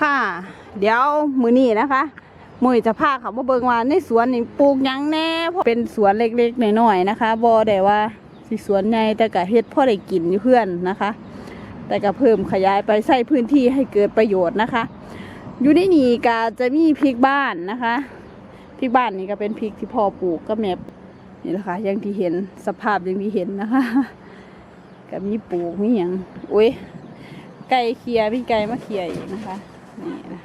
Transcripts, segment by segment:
ค่ะ เดี๋ยวมือนี้นะคะมือจะพาเขามาเบิงว่าในสวนนี่ปลูกยังแน่เพราะเป็นสวนเล็กๆหน้อยๆนะคะบ่ได้ว่าสิสวนใหญ่แต่ก็เฮ็ดพ่อได้กินเพื่อนนะคะ แต่ก็เพิ่มขยายไปใส่พื้นที่ให้เกิดประโยชน์นะคะ อยู่ในนี้ก็จะมีพริกบ้านนะคะพริกบ้านนี่ก็เป็นพริกที่พ่อปลูกก็แมบนี่แหละค่ะอย่างที่เห็นสภาพอย่างที่เห็นนะคะก็มีปลูกมีอย่างอุ้ยไก่เคียพี่ไก่มาเคียอีกนะคะ นี่นะ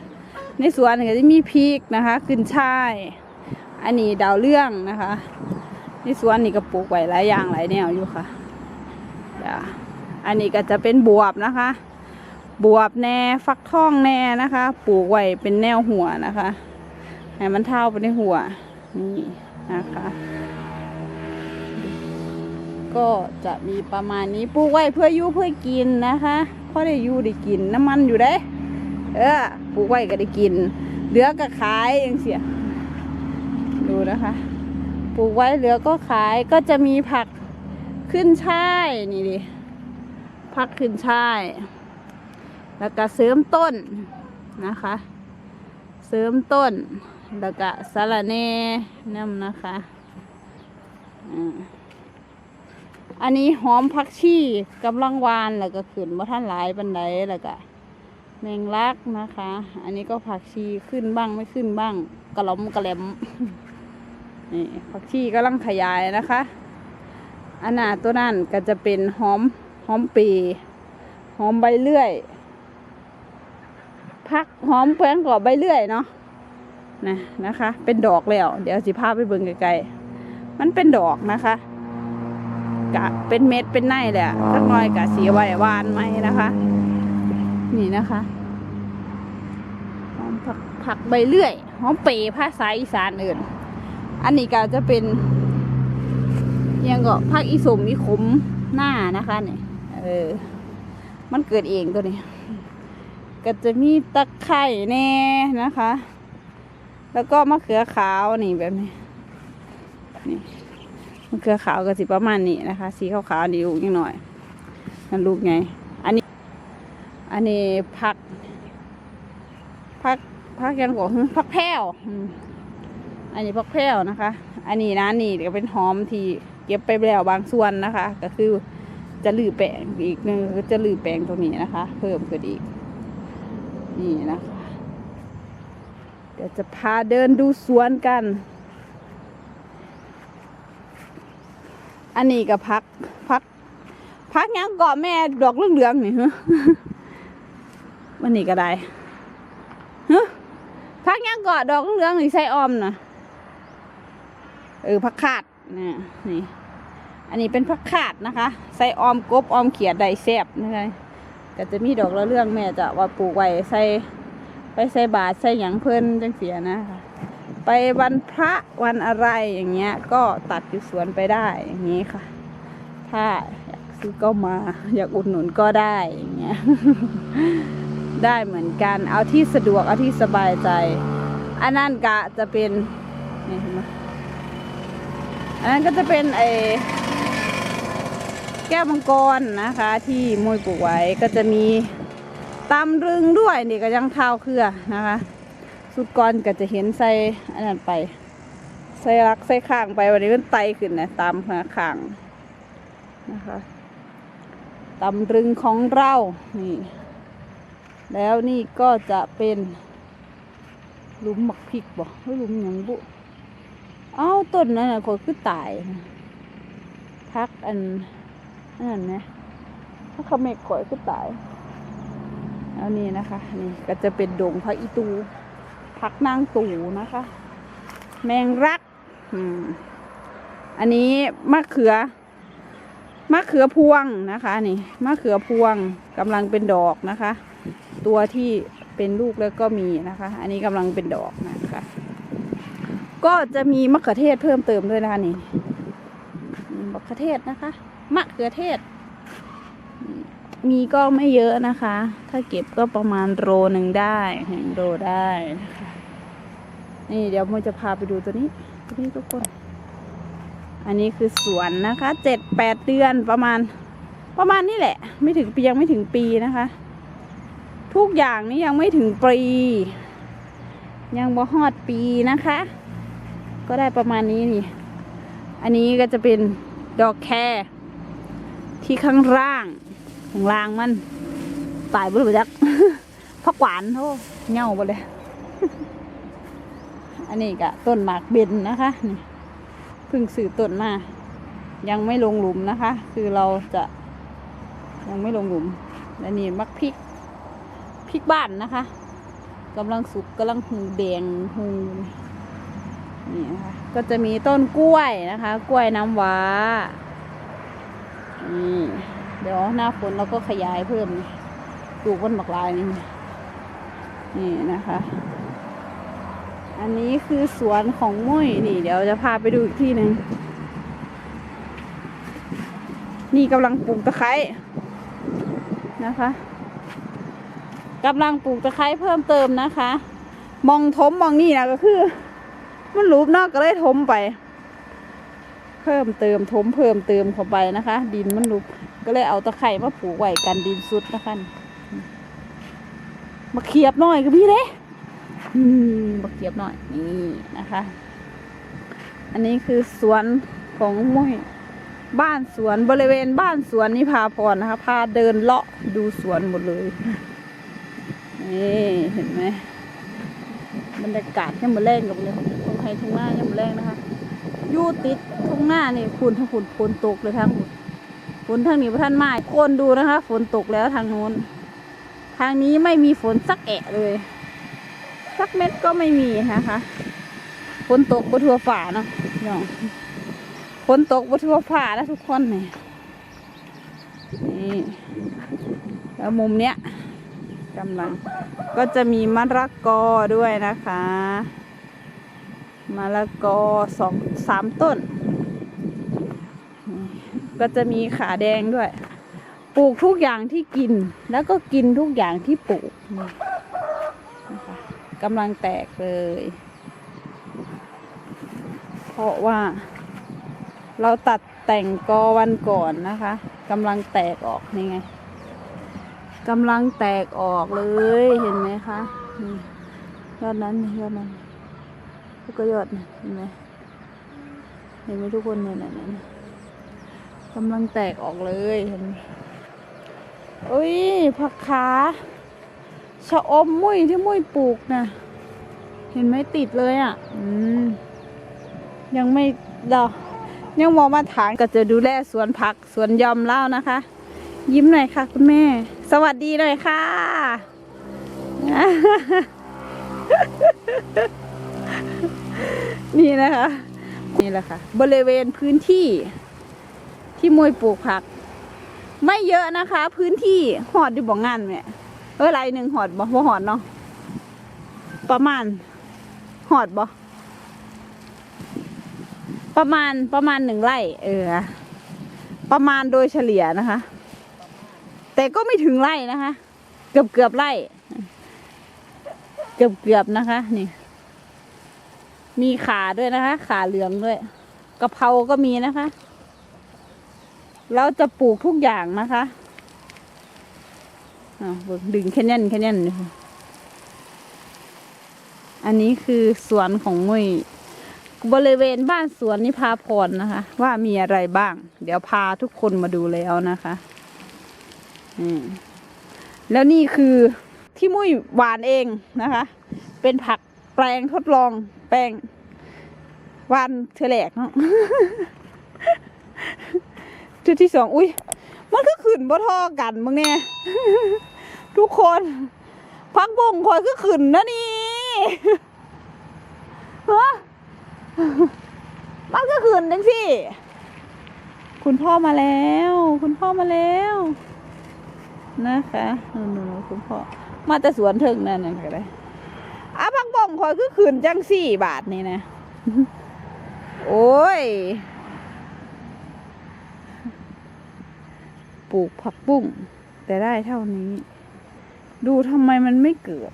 ในสวนก็จะมีพริกนะคะขึ้นช่าย อันนี้ดาวเรื่องนะคะ ในสวนนี่ก็ปลูกไว้หลายอย่างหลายแนวอยู่ค่ะจ้ะอันนี้ก็จะเป็นบวบนะคะ บวบแน่ฟักทองแน่นะคะ ปลูกไว้เป็นแนวหัวนะคะให้มันเท่าไปในหัวนี่นะคะ ก็จะมีประมาณนี้ปลูกไว้เพื่ออยู่เพื่อกินนะคะพอได้อยู่ได้กินน้ำมันอยู่ได้ เออปลูกไว้ก็ได้กิน เหลือก็ขายย่างเสีย ดูนะคะ ปลูกไว้เหลือก็ขายก็จะมีผักขึ้นช่ายนี่ดิผักขึ้นช่ายแล้วก็เสริมต้นนะคะ เสริมต้น แล้วก็สาระแน่น้ำนะคะอันนี้หอมผักชีกำลังวานแล้วก็ขึ้นมาท่านหลายบันไดแล้วก็ แมงลักนะคะ อันนี้ก็ผักชีขึ้นบ้างไม่ขึ้นบ้าง กระล้มกระแหลมนี่ผักชีกำลังขยายนะคะ อันน่ะตัวนั้นก็จะเป็นหอมหอมปีหอมใบเลื่อย พักหอมเพื่อนกอบใบเลื่อยเนาะนะนะคะ เป็นดอกแล้ว เดี๋ยวสิพาพไปเบิ่งไกลๆมันเป็นดอกนะคะกะเป็นเม็ดเป็นไนแหละสักหน่อยกะสีไว้หวานไหมนะคะ นี่นะคะหอมผักผักใบเลื่อยหอมเปรภาษาอีสานอื่น อันนี้ก็จะเป็นยังก็ผักอีสมอีขมหน้านะคะเนี่ยเออ มันเกิดเองตัวนี้ ก็จะมีตะไคร่แน่นะคะ แล้วก็มะเขือขาวนี่แบบนี้นี่มะเขือขาวก็สิประมาณนี้นะคะ สีขาวๆนี่ลูกยังหน่อยนั่นลูกไง อันนี้อันนี้ผักผักผักยังกว่าผักแพรวอันนี้ผักแพรวนะคะ อันนี้นะนี่ก็เป็นหอมที่เก็บไปแล้วบางส่วนนะคะ ก็คือจะลือแปลงอีกนึงก็จะลือแปลงตรงนี้นะคะ เพิ่มขึ้นอีก นี่นะคะ เดี๋ยวจะพาเดินดูสวนกัน อันนี้ก็พักพักพักยังเกาะแม่ดอกเหลืองๆนี่ฮะ วันนี้ก็ได้ฮะพักยังกาะดอกเหลืองๆนี่ใส่ออมนะเออพักขาดนี่นี่ อันนี้เป็นพักขาดนะคะใส่ออมกบออมเขียดได้แซ่บนะคะก็จะมีดอกละเรื่องแม่จะว่าปลูกไว้ใส่ไปใส่บาทใส่หยังเพิ่นจังเสียนะคะไปวันพระวันอะไรอย่างเงี้ย ก็ตัดอยู่สวนไปได้อย่างนี้ค่ะ ถ้าอยากซื้อก็มา อยากอุดหนุนก็ได้อย่างเงี้ย ได้เหมือนกัน เอาที่สะดวกเอาที่สบายใจ อันนั้นกะจะเป็นนี่เห็นไหมอันนั้นก็จะเป็นไอแก้วมังกรนะคะ ที่มวยปลูกไว้ก็จะมีตำรึงด้วยนี่ก็ยังเท้าเครือนะคะ สุดก่อนก็จะเห็นใส่อันนั้นไปใส่รักใส่ข้างไปวันนี้มันไตขึ้นนะตามหาข้างนะคะตำรึงของเรานี่ แล้วนี่ก็จะเป็นหลุมหมักพริกบ่หรือหลุมหยังบุ เอ้าต้นนั้นน่ะก็คือตายพักอันอันนั้นไหมถ้าเขาเมกข่อยคือตายแล้วนี่นะคะ นี่ก็จะเป็นดงพระอีตูผักนางตูนะคะ แมงรัก อืม อันนี้มะเขือมะเขือพวงนะคะ นี่มะเขือพวงกำลังเป็นดอกนะคะ ตัวที่เป็นลูกแล้วก็มีนะคะ อันนี้กำลังเป็นดอกนะคะ ก็จะมีมะเขือเทศเพิ่มเติมด้วยนะคะนี่มะเขือเทศนะคะ มะเขือเทศ มีก็ไม่เยอะนะคะ ถ้าเก็บก็ประมาณโลหนึ่งได้หนึ่งโลได้นะคะนี่เดี๋ยวโมจะพาไปดูตัวนี้ตัวนี้ทุกคน อันนี้คือสวนนะคะเจ็ดแปดเดือนประมาณประมาณนี้แหละ ไม่ถึงปียังไม่ถึงปีนะคะ ทุกอย่างนี่ยังไม่ถึงปี ยังบ่ฮอดปีนะคะ ก็ได้ประมาณนี้นี่ อันนี้ก็จะเป็นดอกแครที่ข้างล่างข้างล่างมันตายบ่รู้จักพักหวานโทเง่าไปเลย อันนี้ก็ต้นหมากเบนนะคะนี่เพิ่งสื่อต้นมา ยังไม่ลงหลุมนะคะ คือเราจะยังไม่ลงหลุมและนี่มักพริก พริกบ้านนะคะกำลังสุกกำลังหูแดงหูนี่นะคะก็จะมีต้นกล้วยนะคะ กล้วยน้ำว้านี่เดี๋ยวหน้าฝนเราก็ขยายเพิ่มปลูกบนบักลายนี่นี่นะคะ อันนี้คือสวนของมุ้ยนี่ เดี๋ยวจะพาไปดูอีกที่หนึ่งนี่กำลังปลูกตะไคร้นะคะ กำลังปลูกตะไคร้เพิ่มเติมนะคะ มองถมมองนี่นะก็คือ มันรูปนอกก็เลยถมไป เพิ่มเติมถมเพิ่มเติมเข้าไปนะคะ ดินมันรูปก็เลยเอาตะไคร้มาปลูกไว้กันดินสุดนะคะมาเขียบหน่อยก็พี่เด้อืมมาเขียบหน่อยนี่นะคะ อันนี้คือสวนของมุ้ยบ้านสวนบริเวณบ้านสวนนิพาพรนะคะ พาเดินเลาะดูสวนหมดเลย นี่เห็นไหมบรรยากาศยังมาแรงกับเลยตรงไฮทุ่งหน้ายังมาแรงนะคะยู่ติดทุ่งหน้านี่ฝุ่นทั้งฝุ่นฝนตกเลยทั้งฝุ่นฝนทางนี้พระท่านมาคนดูนะคะ ฝนตกแล้วทางโน้น ทางนี้ไม่มีฝนสักแอะเลย สักเม็ดก็ไม่มีนะคะฝนตกบนทั่วฝ่าเนาะน้องฝนตกบนทั่วฟ้าแล้วทุกคนนี่นี่แล้วมุมเนี้ย กำลัง ก็จะมีมะละกอด้วยนะคะมะละกอสองสามต้น ก็จะมีขาแดงด้วย ปลูกทุกอย่างที่กิน แล้วก็กินทุกอย่างที่ปลูกนะคะกำลังแตกเลย เพราะว่า เราตัดแต่งกอวันก่อนนะคะกำลังแตกออกนี่ไง กำลังแตกออกเลยเห็นไหมคะยอดนั้นยอดนั้นแล้วก็ยอดเห็นไหมเห็นไหมทุกคนเนี่ยนี่ยเนี่ยกำลังแตกออกเลยเห็นอุ้ยผักขาชะอมมุ้ยที่มุ้ยปลูกนะเห็นไหมติดเลยอะ อืม ยังไม่ดอกยังมองมาถางก็จะดูแลสวนผักสวนยอมเล่านะคะ ยิ้มหน่อยค่ะ คุณแม่ สวัสดีหน่อยค่ะ นี่นะคะ นี่แหละค่ะ บริเวณพื้นที่ ที่มวยปลูกผัก ไม่เยอะนะคะ พื้นที่หอดอยู่บ่งานแม่ยเออไรหนึ่งหอดบ่บ่หอดเนาะประมาณหอดบ่ประมาณประมาณหนึ่งไร่เออ ประมาณโดยเฉลี่ยนะคะ แต่ก็ไม่ถึงไร่นะคะ เกือบเกือบไร่ เกือบเกือบนะคะ นี่ มีขาด้วยนะคะ ขาเหลืองด้วยกะเพราก็มีนะคะ เราจะปลูกทุกอย่างนะคะอ่าดึงแค่นั้นแค่นั้นอันนี้คือสวนของมุยบริเวณบ้านสวนนิพาพรนะคะ ว่ามีอะไรบ้าง เดี๋ยวพาทุกคนมาดูแล้วนะคะ แล้วนี่คือที่มุ้ยหวานเองนะคะ เป็นผักแปลงทดลอง แปลงหวานเทแหลกเนาะจุดที่สองอุ้ยมันก็ขึ้นบ่ทอกันมึงเนี่ยทุกคนพักบงคอยก็ขึ้นนะนี่ฮะมันก็ขืนจังสิคุณพ่อมาแล้ว คุณพ่อมาแล้ว นะคะนู่นๆคุณพ่อมาแต่สวนเถึงนั่นนั่นก็ได้อาพักบ่งคอยคือขืนจังสี่บาทนี่นะ โอ้ย ปลูกผักบุ้งแต่ได้เท่านี้ ดูทำไมมันไม่เกิด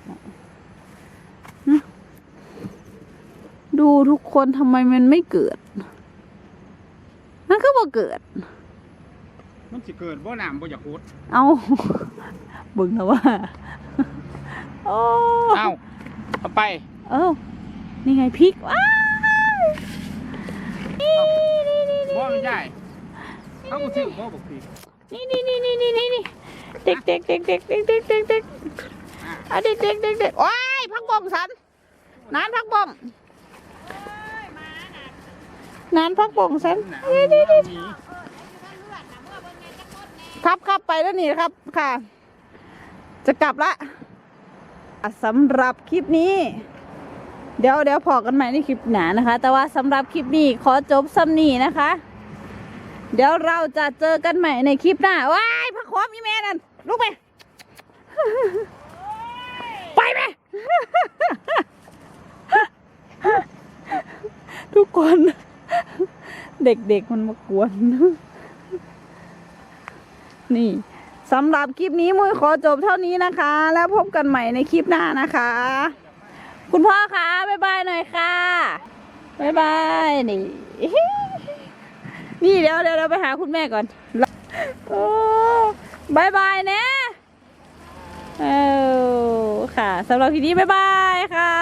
ดูทุกคนทำไมมันไม่เกิดมันก็บ่เกิด มันสิเกิดบ่น้ำบ่อยากพุดเอาเบิ่งแล้วว่าโอ้เอ้าเอาไป เอ้านี่ไงพริกว้ายนี่นี่นี่นี่บ่ไม่ใช่เขาก็ซื้อบ่บอกพี่นี่นี่นี่นี่นี่นี่นี่เด็กเด็กเด็กเด็กเด็กเด็กเด็กเด็กอะเด็กเด็กเด็กเด็กโอ้ยพักบ่งสันนานพักบ่งนานพักบ่งสันน่ะนี่นี่นี่มี ครับครับไปแล้วนี่ครับค่ะ จะกลับละสำหรับคลิปนี้ เดี๋ยวเดี๋ยวพอกันใหม่ในคลิปหนานะคะ แต่ว่าสำหรับคลิปนี้ขอจบซ้ำนี้นะคะ เดี๋ยวเราจะเจอกันใหม่ในคลิปหน้าว้ายพักความอีเมนั่นลุกไปไปไหมทุกคน เด็กๆมันมากวน นี่สำหรับคลิปนี้มุ้ยขอจบเท่านี้นะคะ แล้วพบกันใหม่ในคลิปหน้านะคะ คุณพ่อคะบ๊ายบายหน่อยค่ะบ๊ายบายนี่นี่เดี๋ยวเดี๋ยวเราไปหาคุณแม่ก่อนโอ้บายบายนะเออค่ะสำหรับคลิปนี้บ๊ายบายค่ะ